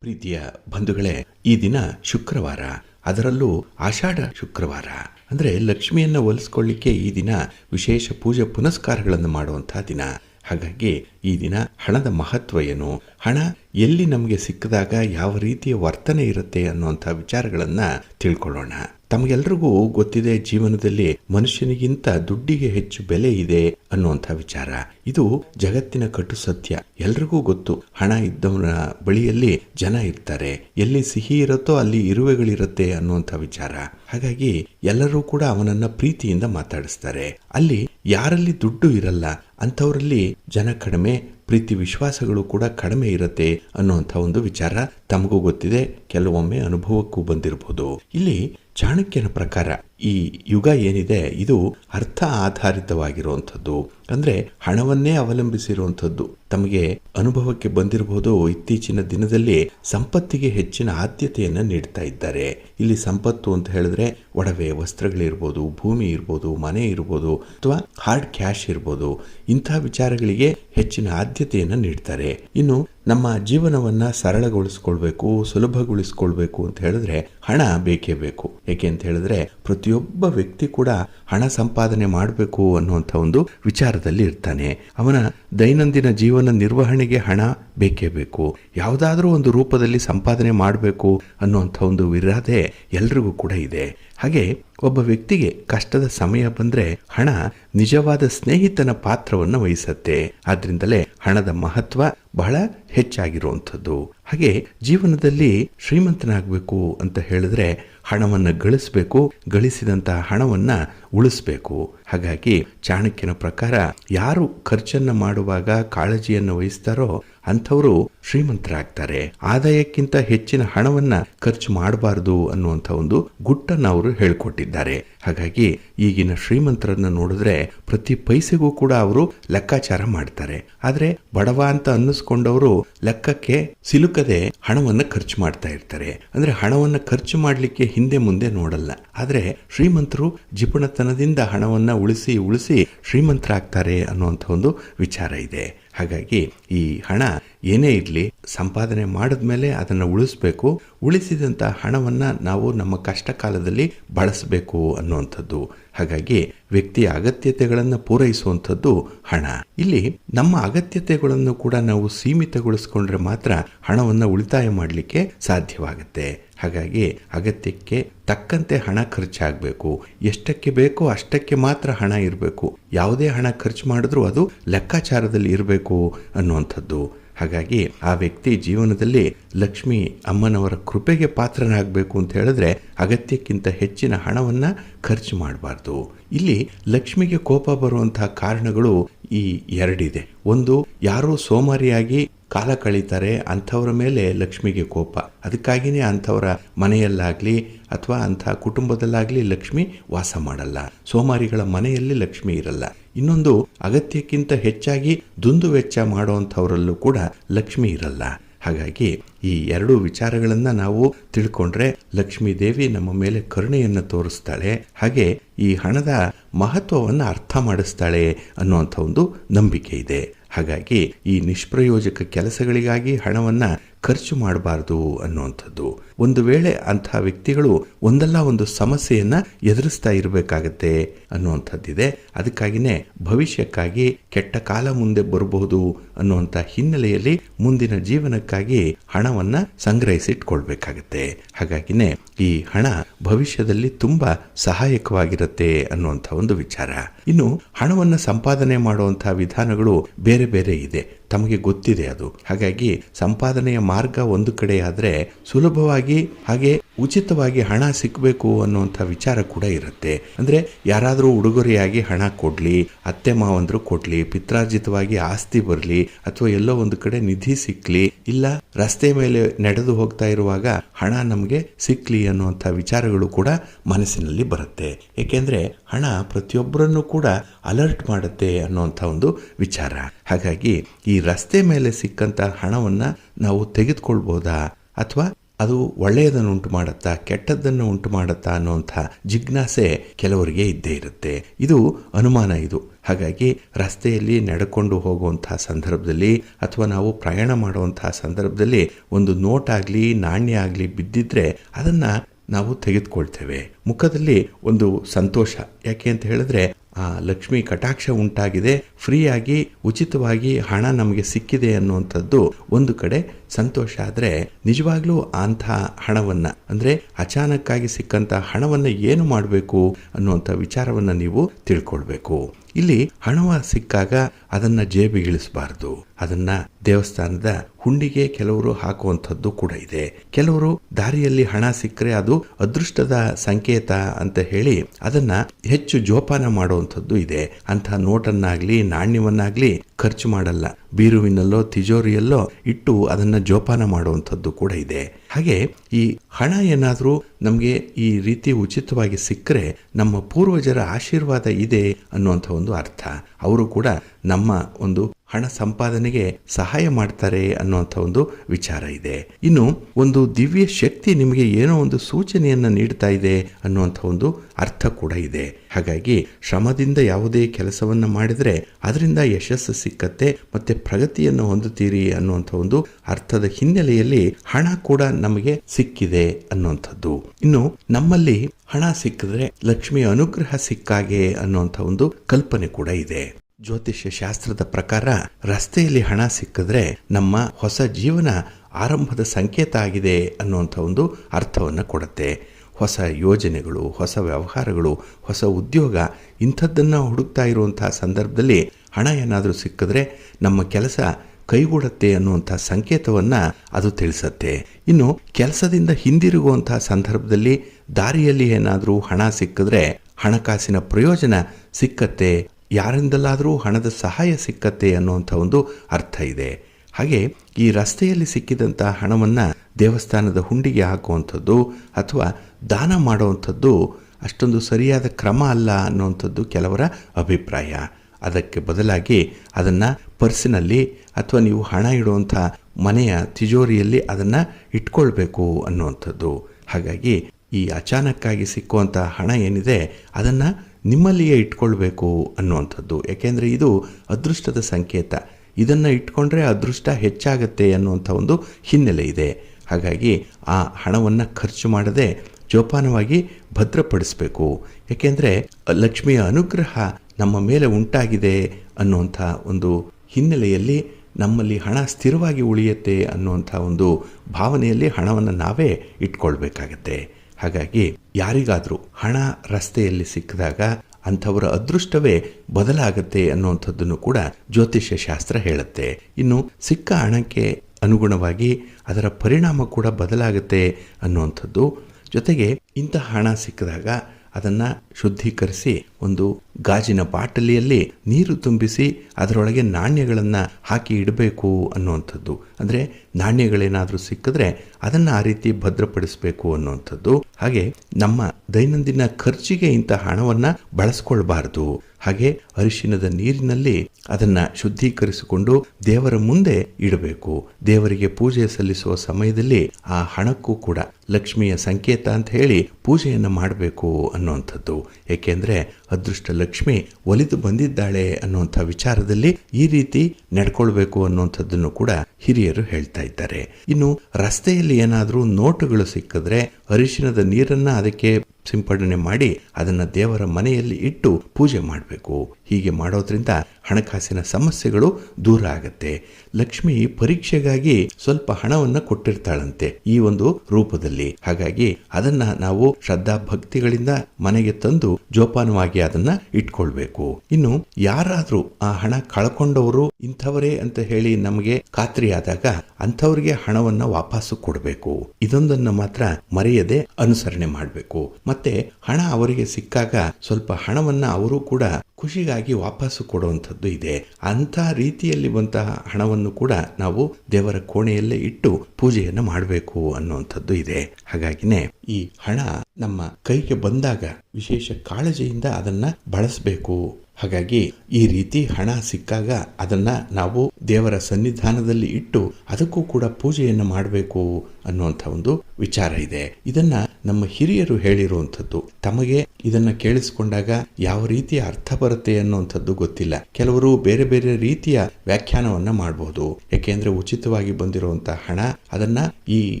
ಪ್ರೀತಿಯ ಬಂಧುಗಳೇ, ಈ ದಿನ ಶುಕ್ರವಾರ. ಅದರಲ್ಲೂ ಆಷಾಢ ಶುಕ್ರವಾರ. ಅಂದ್ರೆ ಲಕ್ಷ್ಮಿಯನ್ನ ಒಲಿಸ್ಕೊಳ್ಳಿಕ್ಕೆ ಈ ದಿನ ವಿಶೇಷ ಪೂಜೆ ಪುನಸ್ಕಾರಗಳನ್ನು ಮಾಡುವಂತಹ ದಿನ. ಹಾಗಾಗಿ ಈ ದಿನ ಹಣದ ಮಹತ್ವ ಏನು? ಹಣ ಎಲ್ಲಿ ನಮಗೆ ಸಿಕ್ಕಿದಾಗ ಯಾವ ರೀತಿಯ ವರ್ತನೆ ಇರುತ್ತೆ ಅನ್ನುವಂಥ ವಿಚಾರಗಳನ್ನ ತಿಳ್ಕೊಳ್ಳೋಣ. ತಮಗೆಲ್ರಿಗೂ ಗೊತ್ತಿದೆ ಜೀವನದಲ್ಲಿ ಮನುಷ್ಯನಿಗಿಂತ ದುಡ್ಡಿಗೆ ಹೆಚ್ಚು ಬೆಲೆ ಇದೆ ಅನ್ನುವಂಥ ವಿಚಾರ. ಇದು ಜಗತ್ತಿನ ಕಟು ಸತ್ಯ. ಎಲ್ರಿಗೂ ಗೊತ್ತು. ಹಣ ಇದ್ದವನ ಬಳಿಯಲ್ಲಿ ಜನ ಇರ್ತಾರೆ. ಎಲ್ಲಿ ಸಿಹಿ ಇರುತ್ತೋ ಅಲ್ಲಿ ಇರುವೆಗಳಿರುತ್ತೆ ಅನ್ನುವಂಥ ವಿಚಾರ. ಹಾಗಾಗಿ ಎಲ್ಲರೂ ಕೂಡ ಅವನನ್ನ ಪ್ರೀತಿಯಿಂದ ಮಾತಾಡಿಸ್ತಾರೆ. ಅಲ್ಲಿ ಯಾರಲ್ಲಿ ದುಡ್ಡು ಇರಲ್ಲ, ಅಂಥವರಲ್ಲಿ ಜನ ಕಡಿಮೆ, ಪ್ರೀತಿ ವಿಶ್ವಾಸಗಳು ಕೂಡ ಕಡಿಮೆ ಇರುತ್ತೆ ಅನ್ನುವಂಥ ಒಂದು ವಿಚಾರ ತಮಗೂ ಗೊತ್ತಿದೆ. ಕೆಲವೊಮ್ಮೆ ಅನುಭವಕ್ಕೂ ಬಂದಿರಬಹುದು ಇಲ್ಲಿ ಚಾಣಕ್ಯನ ಪ್ರಕಾರ ಈ ಯುಗ ಏನಿದೆ, ಇದು ಅರ್ಥ ಆಧಾರಿತವಾಗಿರುವಂಥದ್ದು. ಅಂದ್ರೆ ಹಣವನ್ನೇ ಅವಲಂಬಿಸಿರುವಂಥದ್ದು. ತಮಗೆ ಅನುಭವಕ್ಕೆ ಬಂದಿರಬಹುದು, ಇತ್ತೀಚಿನ ದಿನದಲ್ಲಿ ಸಂಪತ್ತಿಗೆ ಹೆಚ್ಚಿನ ಆದ್ಯತೆಯನ್ನ ನೀಡ್ತಾ ಇದ್ದಾರೆ. ಇಲ್ಲಿ ಸಂಪತ್ತು ಅಂತ ಹೇಳಿದ್ರೆ ಒಡವೆ, ವಸ್ತ್ರಗಳಿರ್ಬೋದು, ಭೂಮಿ ಇರ್ಬೋದು, ಮನೆ ಇರ್ಬೋದು, ಅಥವಾ ಹಾರ್ಡ್ ಕ್ಯಾಶ್ ಇರ್ಬೋದು. ಇಂತಹ ವಿಚಾರಗಳಿಗೆ ಹೆಚ್ಚಿನ ಆದ್ಯತೆಯನ್ನ ನೀಡ್ತಾರೆ. ಇನ್ನು ನಮ್ಮ ಜೀವನವನ್ನ ಸರಳಗೊಳಿಸ್ಕೊಳ್ಬೇಕು, ಸುಲಭಗೊಳಿಸ್ಕೊಳ್ಬೇಕು ಅಂತ ಹೇಳಿದ್ರೆ ಹಣ ಬೇಕೇ ಬೇಕು. ಏಕೆ ಅಂತ ಹೇಳಿದ್ರೆ ಪ್ರತಿಯೊಬ್ಬ ವ್ಯಕ್ತಿ ಕೂಡ ಹಣ ಸಂಪಾದನೆ ಮಾಡಬೇಕು ಅನ್ನುವಂಥ ಒಂದು ವಿಚಾರದಲ್ಲಿ ಇರ್ತಾನೆ. ಅವನ ದೈನಂದಿನ ಜೀವನ ನಿರ್ವಹಣೆಗೆ ಹಣ ಬೇಕೇ ಬೇಕು. ಯಾವುದಾದ್ರೂ ಒಂದು ರೂಪದಲ್ಲಿ ಸಂಪಾದನೆ ಮಾಡಬೇಕು ಅನ್ನುವಂಥ ಒಂದು ವಿರಾದೆ ಎಲ್ರಿಗೂ ಕೂಡ ಇದೆ. ಹಾಗೆ ಒಬ್ಬ ವ್ಯಕ್ತಿಗೆ ಕಷ್ಟದ ಸಮಯ ಬಂದ್ರೆ ಹಣ ನಿಜವಾದ ಸ್ನೇಹಿತನ ಪಾತ್ರವನ್ನು ವಹಿಸತ್ತೆ. ಆದ್ರಿಂದಲೇ ಹಣದ ಮಹತ್ವ ಬಹಳ ಹೆಚ್ಚಾಗಿರುವಂಥದ್ದು. ಹಾಗೆ ಜೀವನದಲ್ಲಿ ಶ್ರೀಮಂತನಾಗಬೇಕು ಅಂತ ಹೇಳಿದ್ರೆ ಹಣವನ್ನು ಗಳಿಸಬೇಕು, ಗಳಿಸಿದಂತಹ ಹಣವನ್ನ ಉಳಿಸಬೇಕು. ಹಾಗಾಗಿ ಚಾಣಕ್ಯನ ಪ್ರಕಾರ ಯಾರು ಖರ್ಚನ್ನ ಮಾಡುವಾಗ ಕಾಳಜಿಯನ್ನು ವಹಿಸ್ತಾರೋ ಅಂಥವರು ಶ್ರೀಮಂತರಾಗ್ತಾರೆ. ಆದಾಯಕ್ಕಿಂತ ಹೆಚ್ಚಿನ ಹಣವನ್ನ ಖರ್ಚು ಮಾಡಬಾರದು ಅನ್ನುವಂಥ ಒಂದು ಗುಟ್ಟನ್ನು ಅವರು ಹೇಳ್ಕೊಟ್ಟಿದ್ದಾರೆ. ಹಾಗಾಗಿ ಈಗಿನ ಶ್ರೀಮಂತರನ್ನ ನೋಡಿದ್ರೆ ಪ್ರತಿ ಪೈಸೆಗೂ ಕೂಡ ಅವರು ಲೆಕ್ಕಾಚಾರ ಮಾಡ್ತಾರೆ. ಆದ್ರೆ ಬಡವ ಅಂತ ಅನ್ನಿಸ್ಕೊಂಡವರು ಲೆಕ್ಕಕ್ಕೆ ಸಿಲುಕದೆ ಹಣವನ್ನ ಖರ್ಚು ಮಾಡ್ತಾ ಇರ್ತಾರೆ. ಅಂದ್ರೆ ಹಣವನ್ನ ಖರ್ಚು ಮಾಡಲಿಕ್ಕೆ ಹಿಂದೆ ಮುಂದೆ ನೋಡಲ್ಲ. ಆದ್ರೆ ಶ್ರೀಮಂತರು ಜಿಪುಣತನದಿಂದ ಹಣವನ್ನ ಉಳಿಸಿ ಉಳಿಸಿ ಶ್ರೀಮಂತರಾಗ್ತಾರೆ ಅನ್ನುವಂಥ ಒಂದು ವಿಚಾರ ಇದೆ. ಹಾಗಾಗಿ ಈ ಹಣ ಏನೇ ಇರಲಿ ಸಂಪಾದನೆ ಮಾಡಿದ್ಮೇಲೆ ಅದನ್ನು ಉಳಿಸ್ಬೇಕು. ಉಳಿಸಿದಂಥ ಹಣವನ್ನು ನಾವು ನಮ್ಮ ಕಷ್ಟ ಕಾಲದಲ್ಲಿ ಬಳಸಬೇಕು ಅನ್ನುವಂಥದ್ದು. ಹಾಗಾಗಿ ವ್ಯಕ್ತಿಯ ಅಗತ್ಯತೆಗಳನ್ನು ಪೂರೈಸುವಂಥದ್ದು ಹಣ. ಇಲ್ಲಿ ನಮ್ಮ ಅಗತ್ಯತೆಗಳನ್ನು ಕೂಡ ನಾವು ಸೀಮಿತಗೊಳಿಸ್ಕೊಂಡ್ರೆ ಮಾತ್ರ ಹಣವನ್ನು ಉಳಿತಾಯ ಮಾಡಲಿಕ್ಕೆ ಸಾಧ್ಯವಾಗುತ್ತೆ. ಹಾಗಾಗಿ ಅಗತ್ಯಕ್ಕೆ ತಕ್ಕಂತೆ ಹಣ ಖರ್ಚಾಗಬೇಕು. ಎಷ್ಟಕ್ಕೆ ಬೇಕೋ ಅಷ್ಟಕ್ಕೆ ಮಾತ್ರ ಹಣ ಇರಬೇಕು. ಯಾವುದೇ ಹಣ ಖರ್ಚು ಮಾಡಿದ್ರೂ ಅದು ಲೆಕ್ಕಾಚಾರದಲ್ಲಿ ಇರಬೇಕು ಅನ್ನುವಂಥದ್ದು. ಹಾಗಾಗಿ ಆ ವ್ಯಕ್ತಿ ಜೀವನದಲ್ಲಿ ಲಕ್ಷ್ಮಿ ಅಮ್ಮನವರ ಕೃಪೆಗೆ ಪಾತ್ರನಾಗಬೇಕು ಅಂತ ಹೇಳಿದ್ರೆ ಅಗತ್ಯಕ್ಕಿಂತ ಹೆಚ್ಚಿನ ಹಣವನ್ನು ಖರ್ಚು ಮಾಡಬಾರ್ದು. ಇಲ್ಲಿ ಲಕ್ಷ್ಮಿಗೆ ಕೋಪ ಬರುವಂತಹ ಕಾರಣಗಳು ಈ ಎರಡಿದೆ. ಒಂದು, ಯಾರೋ ಸೋಮಾರಿಯಾಗಿ ಕಾಲ ಕಳೀತಾರೆ ಅಂಥವ್ರ ಮೇಲೆ ಲಕ್ಷ್ಮಿಗೆ ಕೋಪ. ಅದಕ್ಕಾಗಿಯೇ ಅಂಥವರ ಮನೆಯಲ್ಲಾಗಲಿ ಅಥವಾ ಅಂಥ ಕುಟುಂಬದಲ್ಲಾಗಲಿ ಲಕ್ಷ್ಮಿ ವಾಸ ಮಾಡಲ್ಲ. ಸೋಮಾರಿಗಳ ಮನೆಯಲ್ಲಿ ಲಕ್ಷ್ಮಿ ಇರಲ್ಲ. ಇನ್ನೊಂದು ಅಗತ್ಯಕ್ಕಿಂತ ಹೆಚ್ಚಾಗಿ ದುಂದು ವೆಚ್ಚ ಮಾಡುವಂಥವರಲ್ಲೂ ಕೂಡ ಲಕ್ಷ್ಮಿ ಇರಲ್ಲ. ಹಾಗಾಗಿ ಈ ಎರಡು ವಿಚಾರಗಳನ್ನು ನಾವು ತಿಳ್ಕೊಂಡ್ರೆ ಲಕ್ಷ್ಮೀ ದೇವಿ ನಮ್ಮ ಮೇಲೆ ಕರುಣೆಯನ್ನು ತೋರಿಸ್ತಾಳೆ. ಹಾಗೆ ಈ ಹಣದ ಮಹತ್ವವನ್ನು ಅರ್ಥ ಮಾಡಿಸ್ತಾಳೆ ಅನ್ನುವಂಥ ಒಂದು ನಂಬಿಕೆ ಇದೆ. ಹಾಗಾಗಿ ಈ ನಿಷ್ಪ್ರಯೋಜಕ ಕೆಲಸಗಳಿಗಾಗಿ ಹಣವನ್ನ ಖರ್ಚು ಮಾಡಬಾರದು ಅನ್ನುವಂಥದ್ದು. ಒಂದು ವೇಳೆ ಅಂತಹ ವ್ಯಕ್ತಿಗಳು ಒಂದಲ್ಲ ಒಂದು ಸಮಸ್ಯೆಯನ್ನ ಎದುರಿಸ್ತಾ ಇರಬೇಕಾಗತ್ತೆ ಅನ್ನುವಂಥದ್ದಿದೆ. ಅದಕ್ಕಾಗಿನೇ ಭವಿಷ್ಯಕ್ಕಾಗಿ ಕೆಟ್ಟ ಕಾಲ ಮುಂದೆ ಬರಬಹುದು ಅನ್ನುವಂಥ ಹಿನ್ನೆಲೆಯಲ್ಲಿ ಮುಂದಿನ ಜೀವನಕ್ಕಾಗಿ ಹಣವನ್ನ ಸಂಗ್ರಹಿಸಿಟ್ಕೊಳ್ಬೇಕಾಗತ್ತೆ. ಹಾಗಾಗಿನೇ ಈ ಹಣ ಭವಿಷ್ಯದಲ್ಲಿ ತುಂಬಾ ಸಹಾಯಕವಾಗಿರುತ್ತೆ ಅನ್ನುವಂಥ ಒಂದು ವಿಚಾರ. ಇನ್ನು ಹಣವನ್ನು ಸಂಪಾದನೆ ಮಾಡುವಂತಹ ವಿಧಾನಗಳು ಬೇರೆ ಬೇರೆ ಇದೆ. ತಮಗೆ ಗೊತ್ತಿದೆ ಅದು. ಹಾಗಾಗಿ ಸಂಪಾದನೆಯ ಮಾರ್ಗ ಒಂದು ಕಡೆ ಆದರೆ ಸುಲಭವಾಗಿ ಹಾಗೆ ಉಚಿತವಾಗಿ ಹಣ ಸಿಕ್ಕಬೇಕು ಅನ್ನುವಂಥ ವಿಚಾರ ಕೂಡ ಇರುತ್ತೆ. ಅಂದ್ರೆ ಯಾರಾದರೂ ಉಡುಗೊರೆಯಾಗಿ ಹಣ ಕೊಡ್ಲಿ, ಅತ್ತೆ ಮಾವಂದ್ರು ಕೊಡ್ಲಿ, ಪಿತ್ರಾರ್ಜಿತವಾಗಿ ಆಸ್ತಿ ಬರಲಿ, ಅಥವಾ ಎಲ್ಲೋ ಒಂದು ಕಡೆ ನಿಧಿ ಸಿಕ್ಕಲಿ ಇಲ್ಲ ರಸ್ತೆ ಮೇಲೆ ನಡೆದು ಹೋಗ್ತಾ ಇರುವಾಗ ಹಣ ನಮಗೆ ಸಿಕ್ಲಿ ಅನ್ನುವಂಥ ವಿಚಾರಗಳು ಕೂಡ ಮನಸ್ಸಿನಲ್ಲಿ ಬರುತ್ತೆ. ಏಕೆಂದರೆ ಹಣ ಪ್ರತಿಯೊಬ್ಬರನ್ನು ಕೂಡ ಅಲರ್ಟ್ ಮಾಡುತ್ತೆ ಅನ್ನುವಂಥ ಒಂದು ವಿಚಾರ. ಹಾಗಾಗಿ ಈ ರಸ್ತೆ ಮೇಲೆ ಸಿಕ್ಕಂತ ಹಣವನ್ನ ನಾವು ತೆಗೆದುಕೊಳ್ಬೋದಾ? ಅಥವಾ ಅದು ಒಳ್ಳೆಯದನ್ನು ಉಂಟು ಮಾಡುತ್ತಾ ಕೆಟ್ಟದ್ದನ್ನು ಉಂಟು ಮಾಡುತ್ತಾ ಅನ್ನುವಂಥ ಜಿಜ್ಞಾಸೆ ಕೆಲವರಿಗೆ ಇದ್ದೇ ಇರುತ್ತೆ. ಇದು ಅನುಮಾನ ಇದು. ಹಾಗಾಗಿ ರಸ್ತೆಯಲ್ಲಿ ನಡೆಕೊಂಡು ಹೋಗುವಂತಹ ಸಂದರ್ಭದಲ್ಲಿ ಅಥವಾ ನಾವು ಪ್ರಯಾಣ ಮಾಡುವಂತಹ ಸಂದರ್ಭದಲ್ಲಿ ಒಂದು ನೋಟ್ ಆಗಲಿ ನಾಣ್ಯ ಆಗಲಿ ಬಿದ್ದಿದ್ರೆ ಅದನ್ನ ನಾವು ತೆಗೆದುಕೊಳ್ತೇವೆ. ಮುಖದಲ್ಲಿ ಒಂದು ಸಂತೋಷ. ಯಾಕೆ ಅಂತ ಹೇಳಿದ್ರೆ ಲಕ್ಷ್ಮಿ ಕಟಾಕ್ಷ ಉಂಟಾಗಿದೆ. ಫ್ರೀಯಾಗಿ, ಉಚಿತವಾಗಿ ಹಣ ನಮಗೆ ಸಿಕ್ಕಿದೆ ಅನ್ನುವಂಥದ್ದು ಒಂದು ಕಡೆ ಸಂತೋಷ ಆದರೆ ನಿಜವಾಗ್ಲೂ ಅಂಥ ಹಣವನ್ನ, ಅಂದ್ರೆ ಅಚಾನಕ್ಕಾಗಿ ಸಿಕ್ಕಂತ ಹಣವನ್ನ ಏನು ಮಾಡಬೇಕು ಅನ್ನುವಂಥ ವಿಚಾರವನ್ನ ನೀವು ತಿಳ್ಕೊಳ್ಬೇಕು. ಇಲ್ಲಿ ಹಣವ ಸಿಕ್ಕಾಗ ಅದನ್ನ ಜೇಬಿಗಿಳಿಸಬಾರದು. ಅದನ್ನ ದೇವಸ್ಥಾನದ ಹುಂಡಿಗೆ ಕೆಲವರು ಹಾಕುವಂಥದ್ದು ಕೂಡ ಇದೆ. ಕೆಲವರು ದಾರಿಯಲ್ಲಿ ಹಣ ಸಿಕ್ಕರೆ ಅದು ಅದೃಷ್ಟದ ಸಂಕೇತ ಅಂತ ಹೇಳಿ ಅದನ್ನ ಹೆಚ್ಚು ಜೋಪಾನ ಮಾಡುವಂಥದ್ದು ಇದೆ. ಅಂತ ನೋಟನ್ನಾಗ್ಲಿ, ನಾಣ್ಯವನ್ನಾಗ್ಲಿ ಖರ್ಚು ಮಾಡಲ್ಲ. ಬೀರುವಿನಲ್ಲೋ, ತಿಜೋರಿಯಲ್ಲೋ ಇಟ್ಟು ಅದನ್ನ ಜೋಪಾನ ಮಾಡುವಂಥದ್ದು ಕೂಡ ಇದೆ. ಹಾಗೆ ಈ ಹಣ ಏನಾದರೂ ನಮಗೆ ಈ ರೀತಿ ಉಚಿತವಾಗಿ ಸಿಕ್ಕರೆ ನಮ್ಮ ಪೂರ್ವಜರ ಆಶೀರ್ವಾದ ಇದೆ ಅನ್ನುವಂಥ ಒಂದು ಅರ್ಥ. ಅವರು ಕೂಡ ನಮ್ಮ ಒಂದು ಹಣ ಸಂಪಾದನೆಗೆ ಸಹಾಯ ಮಾಡ್ತಾರೆ ಅನ್ನುವಂಥ ಒಂದು ವಿಚಾರ ಇದೆ. ಇನ್ನು ಒಂದು ದಿವ್ಯ ಶಕ್ತಿ ನಿಮಗೆ ಏನೋ ಒಂದು ಸೂಚನೆಯನ್ನ ನೀಡ್ತಾ ಇದೆ ಅನ್ನುವಂಥ ಒಂದು ಅರ್ಥ ಕೂಡ ಇದೆ. ಹಾಗಾಗಿ ಶ್ರಮದಿಂದ ಯಾವುದೇ ಕೆಲಸವನ್ನ ಮಾಡಿದ್ರೆ ಅದರಿಂದ ಯಶಸ್ಸು ಸಿಕ್ಕತ್ತೆ, ಮತ್ತೆ ಪ್ರಗತಿಯನ್ನು ಹೊಂದುತ್ತೀರಿ ಅನ್ನುವಂಥ ಒಂದು ಅರ್ಥದ ಹಿನ್ನೆಲೆಯಲ್ಲಿ ಹಣ ಕೂಡ ನಮಗೆ ಸಿಕ್ಕಿದೆ ಅನ್ನುವಂಥದ್ದು. ಇನ್ನು ನಮ್ಮಲ್ಲಿ ಹಣ ಸಿಕ್ಕಿದ್ರೆ ಲಕ್ಷ್ಮಿಯ ಅನುಗ್ರಹ ಸಿಕ್ಕಾಗೆ ಅನ್ನುವಂಥ ಒಂದು ಕಲ್ಪನೆ ಕೂಡ ಇದೆ. ಜ್ಯೋತಿಷ್ಯ ಶಾಸ್ತ್ರದ ಪ್ರಕಾರ ರಸ್ತೆಯಲ್ಲಿ ಹಣ ಸಿಕ್ಕಿದ್ರೆ ನಮ್ಮ ಹೊಸ ಜೀವನ ಆರಂಭದ ಸಂಕೇತ ಆಗಿದೆ ಅನ್ನುವಂಥ ಒಂದು ಅರ್ಥವನ್ನು ಕೊಡುತ್ತೆ. ಹೊಸ ಯೋಜನೆಗಳು, ಹೊಸ ವ್ಯವಹಾರಗಳು, ಹೊಸ ಉದ್ಯೋಗ ಇಂಥದ್ದನ್ನು ಹುಡುಕ್ತಾ ಇರುವಂತಹ ಸಂದರ್ಭದಲ್ಲಿ ಹಣ ಏನಾದರೂ ಸಿಕ್ಕಿದ್ರೆ ನಮ್ಮ ಕೆಲಸ ಕೈಗೂಡತ್ತೆ ಅನ್ನುವಂಥ ಸಂಕೇತವನ್ನು ಅದು ತಿಳಿಸತ್ತೆ. ಇನ್ನು ಕೆಲಸದಿಂದ ಹಿಂದಿರುಗುವಂತಹ ಸಂದರ್ಭದಲ್ಲಿ ದಾರಿಯಲ್ಲಿ ಏನಾದರೂ ಹಣ ಸಿಕ್ಕಿದ್ರೆ ಹಣಕಾಸಿನ ಪ್ರಯೋಜನ ಸಿಕ್ಕತ್ತೆ ಯಾರಿಂದಲಾದರೂ ಹಣದ ಸಹಾಯ ಸಿಕ್ಕತ್ತೆ ಅನ್ನುವಂಥ ಒಂದು ಅರ್ಥ ಇದೆ. ಹಾಗೆ ಈ ರಸ್ತೆಯಲ್ಲಿ ಸಿಕ್ಕಿದಂಥ ಹಣವನ್ನು ದೇವಸ್ಥಾನದ ಹುಂಡಿಗೆ ಹಾಕುವಂಥದ್ದು ಅಥವಾ ದಾನ ಮಾಡುವಂಥದ್ದು ಅಷ್ಟೊಂದು ಸರಿಯಾದ ಕ್ರಮ ಅಲ್ಲ ಅನ್ನುವಂಥದ್ದು ಕೆಲವರ ಅಭಿಪ್ರಾಯ. ಅದಕ್ಕೆ ಬದಲಾಗಿ ಅದನ್ನು ಪರ್ಸಿನಲ್ಲಿ ಅಥವಾ ನೀವು ಹಣ ಇಡುವಂಥ ಮನೆಯ ತಿಜೋರಿಯಲ್ಲಿ ಅದನ್ನು ಇಟ್ಕೊಳ್ಬೇಕು ಅನ್ನುವಂಥದ್ದು. ಹಾಗಾಗಿ ಈ ಅಚಾನಕ್ಕಾಗಿ ಸಿಕ್ಕುವಂಥ ಹಣ ಏನಿದೆ ಅದನ್ನು ನಿಮ್ಮಲ್ಲಿಯೇ ಇಟ್ಕೊಳ್ಬೇಕು ಅನ್ನುವಂಥದ್ದು. ಯಾಕೆಂದರೆ ಇದು ಅದೃಷ್ಟದ ಸಂಕೇತ. ಇದನ್ನು ಇಟ್ಕೊಂಡ್ರೆ ಅದೃಷ್ಟ ಹೆಚ್ಚಾಗತ್ತೆ ಅನ್ನುವಂಥ ಒಂದು ಹಿನ್ನೆಲೆ ಇದೆ. ಹಾಗಾಗಿ ಆ ಹಣವನ್ನು ಖರ್ಚು ಮಾಡದೆ ಜೋಪಾನವಾಗಿ ಭದ್ರಪಡಿಸಬೇಕು. ಏಕೆಂದರೆ ಲಕ್ಷ್ಮಿಯ ಅನುಗ್ರಹ ನಮ್ಮ ಮೇಲೆ ಉಂಟಾಗಿದೆ ಅನ್ನುವಂಥ ಒಂದು ಹಿನ್ನೆಲೆಯಲ್ಲಿ ನಮ್ಮಲ್ಲಿ ಹಣ ಸ್ಥಿರವಾಗಿ ಉಳಿಯುತ್ತೆ ಅನ್ನುವಂಥ ಒಂದು ಭಾವನೆಯಲ್ಲಿ ಹಣವನ್ನು ನಾವೇ ಇಟ್ಕೊಳ್ಬೇಕಾಗತ್ತೆ. ಹಾಗಾಗಿ ಯಾರಿಗಾದರೂ ಹಣ ರಸ್ತೆಯಲ್ಲಿ ಸಿಕ್ಕಿದಾಗ ಅಂಥವರ ಅದೃಷ್ಟವೇ ಬದಲಾಗತ್ತೆ ಅನ್ನುವಂಥದ್ದನ್ನು ಕೂಡ ಜ್ಯೋತಿಷ್ಯ ಶಾಸ್ತ್ರ ಹೇಳುತ್ತೆ. ಇನ್ನು ಸಿಕ್ಕ ಹಣಕ್ಕೆ ಅನುಗುಣವಾಗಿ ಅದರ ಪರಿಣಾಮ ಕೂಡ ಬದಲಾಗುತ್ತೆ ಅನ್ನುವಂಥದ್ದು ಜೊತೆಗೆ ಇಂತಹ ಹಣ ಸಿಕ್ಕಿದಾಗ ಅದನ್ನು ಶುದ್ಧೀಕರಿಸಿ ಒಂದು ಗಾಜಿನ ಬಾಟಲಿಯಲ್ಲಿ ನೀರು ತುಂಬಿಸಿ ಅದರೊಳಗೆ ನಾಣ್ಯಗಳನ್ನು ಹಾಕಿ ಇಡಬೇಕು ಅನ್ನುವಂಥದ್ದು. ಅಂದರೆ ನಾಣ್ಯಗಳೇನಾದರೂ ಸಿಕ್ಕಿದ್ರೆ ಅದನ್ನು ಆ ರೀತಿ ಭದ್ರಪಡಿಸಬೇಕು ಅನ್ನುವಂಥದ್ದು. ಹಾಗೆ ನಮ್ಮ ದೈನಂದಿನ ಖರ್ಚಿಗೆ ಇಂಥ ಹಣವನ್ನು ಬಳಸ್ಕೊಳ್ಬಾರ್ದು. ಹಾಗೆ ಅರಿಶಿನದ ನೀರಿನಲ್ಲಿ ಅದನ್ನ ಶುದ್ಧೀಕರಿಸಿಕೊಂಡು ದೇವರ ಮುಂದೆ ಇಡಬೇಕು. ದೇವರಿಗೆ ಪೂಜೆ ಸಲ್ಲಿಸುವ ಸಮಯದಲ್ಲಿ ಆ ಹಣಕ್ಕೂ ಕೂಡ ಲಕ್ಷ್ಮಿಯ ಸಂಕೇತ ಅಂತ ಹೇಳಿ ಪೂಜೆಯನ್ನು ಮಾಡಬೇಕು ಅನ್ನುವಂಥದ್ದು. ಏಕೆಂದರೆ ಅದೃಷ್ಟ ಲಕ್ಷ್ಮಿ ಒಲಿದು ಬಂದಿದ್ದಾಳೆ ಅನ್ನುವಂಥ ವಿಚಾರದಲ್ಲಿ ಈ ರೀತಿ ನಡ್ಕೊಳ್ಬೇಕು ಅನ್ನುವಂಥದ್ದನ್ನು ಕೂಡ ಹಿರಿಯರು ಹೇಳ್ತಾ ಇದ್ದಾರೆ. ಇನ್ನು ರಸ್ತೆಯಲ್ಲಿ ಏನಾದರೂ ನೋಟುಗಳು ಸಿಕ್ಕಿದ್ರೆ ಅರಿಶಿನದ ನೀರನ್ನ ಅದಕ್ಕೆ ಸಿಂಪಡಣೆ ಮಾಡಿ ಅದನ್ನು ದೇವರ ಮನೆಯಲ್ಲಿ ಇಟ್ಟು ಪೂಜೆ ಮಾಡಬೇಕು. ಹೀಗೆ ಮಾಡೋದ್ರಿಂದ ಹಣಕಾಸಿನ ಸಮಸ್ಯೆಗಳು ದೂರ ಆಗತ್ತೆ. ಲಕ್ಷ್ಮಿ ಪರೀಕ್ಷೆಗಾಗಿ ಸ್ವಲ್ಪ ಹಣವನ್ನು ಕೊಟ್ಟಿರ್ತಾಳಂತೆ ಈ ಒಂದು ರೂಪದಲ್ಲಿ. ಹಾಗಾಗಿ ಅದನ್ನ ನಾವು ಶ್ರದ್ಧಾ ಭಕ್ತಿಗಳಿಂದ ಮನೆಗೆ ತಂದು ಜೋಪಾನವಾಗಿ ಅದನ್ನ ಇಟ್ಕೊಳ್ಬೇಕು. ಇನ್ನು ಯಾರಾದ್ರೂ ಆ ಹಣ ಕಳ್ಕೊಂಡವರು ಇಂಥವರೇ ಅಂತ ಹೇಳಿ ನಮಗೆ ಖಾತ್ರಿಯಾದಾಗ ಅಂಥವ್ರಿಗೆ ಹಣವನ್ನ ವಾಪಸ್ಸು ಕೊಡಬೇಕು. ಇದೊಂದನ್ನ ಮಾತ್ರ ಮರೆಯದೆ ಅನುಸರಣೆ ಮಾಡಬೇಕು. ಮತ್ತೆ ಹಣ ಅವರಿಗೆ ಸಿಕ್ಕಾಗ ಸ್ವಲ್ಪ ಹಣವನ್ನ ಅವರು ಕೂಡ ಖುಷಿಗಾಗಿ ವಾಪಸ್ಸು ಕೊಡುವಂಥದ್ದು ಇದೆ. ಅಂಥ ರೀತಿಯಲ್ಲಿ ಬಂತಹ ಹಣವನ್ನು ಕೂಡ ನಾವು ದೇವರ ಕೋಣೆಯಲ್ಲೇ ಇಟ್ಟು ಪೂಜೆಯನ್ನು ಮಾಡಬೇಕು ಅನ್ನುವಂಥದ್ದು ಇದೆ. ಹಾಗಾಗಿನೇ ಈ ಹಣ ನಮ್ಮ ಕೈಗೆ ಬಂದಾಗ ವಿಶೇಷ ಕಾಳಜಿಯಿಂದ ಅದನ್ನ ಬಳಸಬೇಕು. ಹಾಗಾಗಿ ಈ ರೀತಿ ಹಣ ಸಿಕ್ಕಾಗ ಅದನ್ನ ನಾವು ದೇವರ ಸನ್ನಿಧಾನದಲ್ಲಿ ಇಟ್ಟು ಅದಕ್ಕೂ ಕೂಡ ಪೂಜೆಯನ್ನು ಮಾಡಬೇಕು ಅನ್ನುವಂಥ ಒಂದು ವಿಚಾರ ಇದೆ. ಇದನ್ನ ನಮ್ಮ ಹಿರಿಯರು ಹೇಳಿರುವಂಥದ್ದು. ತಮಗೆ ಇದನ್ನ ಕೇಳಿಸಿಕೊಂಡಾಗ ಯಾವ ರೀತಿಯ ಅರ್ಥ ಬರುತ್ತೆ ಅನ್ನುವಂಥದ್ದು ಗೊತ್ತಿಲ್ಲ. ಕೆಲವರು ಬೇರೆ ಬೇರೆ ರೀತಿಯ ವ್ಯಾಖ್ಯಾನವನ್ನ ಮಾಡಬಹುದು ಯಾಕೆಂದ್ರೆ ಉಚಿತವಾಗಿ ಬಂದಿರುವಂತಹ ಹಣ, ಅದನ್ನ ಈ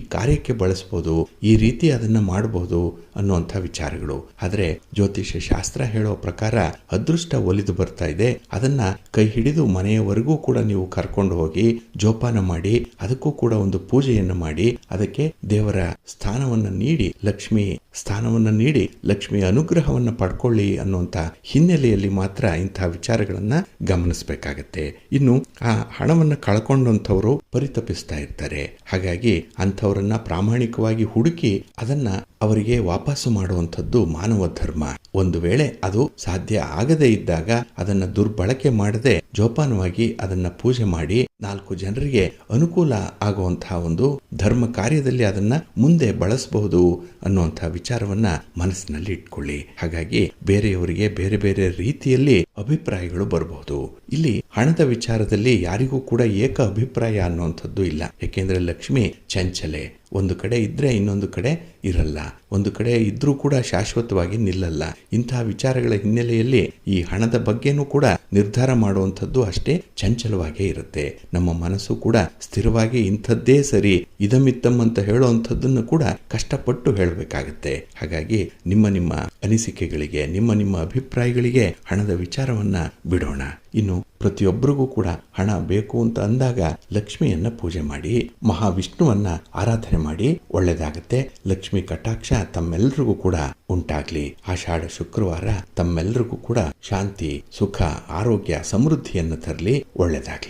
ಕಾರ್ಯಕ್ಕೆ ಬಳಸಬಹುದು ಈ ರೀತಿ ಅದನ್ನ ಮಾಡಬಹುದು ಅನ್ನುವಂಥ ವಿಚಾರಗಳು. ಆದ್ರೆ ಜ್ಯೋತಿಷ್ಯ ಶಾಸ್ತ್ರ ಹೇಳೋ ಪ್ರಕಾರ ಅದೃಷ್ಟ ಒಲಿದು ಬರ್ತಾ ಇದೆ. ಅದನ್ನ ಕೈ ಹಿಡಿದು ಮನೆಯವರೆಗೂ ಕೂಡ ನೀವು ಕರ್ಕೊಂಡು ಹೋಗಿ ಜೋಪಾನ ಮಾಡಿ, ಅದಕ್ಕೂ ಕೂಡ ಒಂದು ಪೂಜೆಯನ್ನು ಮಾಡಿ, ಅದಕ್ಕೆ ದೇವರ ಸ್ಥಾನವನ್ನ ನೀಡಿ ಲಕ್ಷ್ಮಿ ಸ್ಥಾನವನ್ನ ನೀಡಿ ಲಕ್ಷ್ಮಿಯ ಅನುಗ್ರಹವನ್ನ ಪಡ್ಕೊಳ್ಳಿ ಅನ್ನುವಂತ ಹಿನ್ನೆಲೆಯಲ್ಲಿ ಮಾತ್ರ ಇಂತಹ ವಿಚಾರಗಳನ್ನ ಗಮನಿಸಬೇಕಾಗತ್ತೆ. ಇನ್ನು ಆ ಹಣವನ್ನ ಕಳ್ಕೊಂಡಂಥವರು ಪರಿತಪಿಸ್ತಾ ಇರ್ತಾರೆ. ಹಾಗಾಗಿ ಅಂಥವರನ್ನ ಪ್ರಾಮಾಣಿಕವಾಗಿ ಹುಡುಕಿ ಅದನ್ನ ಅವರಿಗೆ ವಾಪಸ್ಸು ಮಾಡುವಂಥದ್ದು ಮಾನವ ಧರ್ಮ. ಒಂದು ವೇಳೆ ಅದು ಸಾಧ್ಯ ಆಗದೇ ಇದ್ದಾಗ ಅದನ್ನ ದುರ್ಬಳಕೆ ಮಾಡದೆ ಜೋಪಾನವಾಗಿ ಅದನ್ನ ಪೂಜೆ ಮಾಡಿ ನಾಲ್ಕು ಜನರಿಗೆ ಅನುಕೂಲ ಆಗುವಂತಹ ಒಂದು ಧರ್ಮ ಕಾರ್ಯದಲ್ಲಿ ಅದನ್ನ ಮುಂದೆ ಬಳಸಬಹುದು. ಅನ್ನುವಂತಹ ವಿಚಾರವನ್ನ ಮನಸ್ಸಿನಲ್ಲಿ ಇಟ್ಕೊಳ್ಳಿ. ಹಾಗಾಗಿ ಬೇರೆಯವರಿಗೆ ಬೇರೆ ಬೇರೆ ರೀತಿಯಲ್ಲಿ ಅಭಿಪ್ರಾಯಗಳು ಬರಬಹುದು. ಇಲ್ಲಿ ಹಣದ ವಿಚಾರದಲ್ಲಿ ಯಾರಿಗೂ ಕೂಡ ಏಕ ಅಭಿಪ್ರಾಯ ಅನ್ನುವಂಥದ್ದು ಇಲ್ಲ. ಯಾಕೆಂದ್ರೆ ಲಕ್ಷ್ಮಿ ಚಂಚಲೆ. ಒಂದು ಕಡೆ ಇದ್ರೆ ಇನ್ನೊಂದು ಕಡೆ ಇರಲ್ಲ. ಒಂದು ಕಡೆ ಇದ್ರೂ ಕೂಡ ಶಾಶ್ವತವಾಗಿ ನಿಲ್ಲಲ್ಲ. ಇಂತಹ ವಿಚಾರಗಳ ಹಿನ್ನೆಲೆಯಲ್ಲಿ ಈ ಹಣದ ಬಗ್ಗೆನೂ ಕೂಡ ನಿರ್ಧಾರ ಮಾಡುವಂಥದ್ದು ಅಷ್ಟೇ ಚಂಚಲವಾಗೇ ಇರುತ್ತೆ. ನಮ್ಮ ಮನಸ್ಸು ಕೂಡ ಸ್ಥಿರವಾಗಿ ಇಂಥದ್ದೇ ಸರಿ ಇದಮಿತ್ತಮ್ ಅಂತ ಹೇಳುವಂಥದ್ದನ್ನು ಕೂಡ ಕಷ್ಟಪಟ್ಟು ಹೇಳಬೇಕಾಗುತ್ತೆ. ಹಾಗಾಗಿ ನಿಮ್ಮ ನಿಮ್ಮ ಅನಿಸಿಕೆಗಳಿಗೆ, ನಿಮ್ಮ ನಿಮ್ಮ ಅಭಿಪ್ರಾಯಗಳಿಗೆ ಹಣದ ವಿಚಾರವನ್ನ ಬಿಡೋಣ. ಇನ್ನು ಪ್ರತಿಯೊಬ್ಬರಿಗೂ ಕೂಡ ಹಣ ಬೇಕು ಅಂತ ಅಂದಾಗ ಲಕ್ಷ್ಮಿಯನ್ನ ಪೂಜೆ ಮಾಡಿ, ಮಹಾವಿಷ್ಣುವನ್ನ ಆರಾಧನೆ ಮಾಡಿ ಒಳ್ಳೇದಾಗತ್ತೆ. ಲಕ್ಷ್ಮಿ ಕಟಾಕ್ಷ ತಮ್ಮೆಲ್ಲರಿಗೂ ಕೂಡ ಉಂಟಾಗ್ಲಿ. ಆಷಾಢ ಶುಕ್ರವಾರ ತಮ್ಮೆಲ್ಲರಿಗೂ ಕೂಡ ಶಾಂತಿ, ಸುಖ, ಆರೋಗ್ಯ, ಸಮೃದ್ಧಿಯನ್ನು ತರಲಿ, ಒಳ್ಳೇದಾಗ್ಲಿ.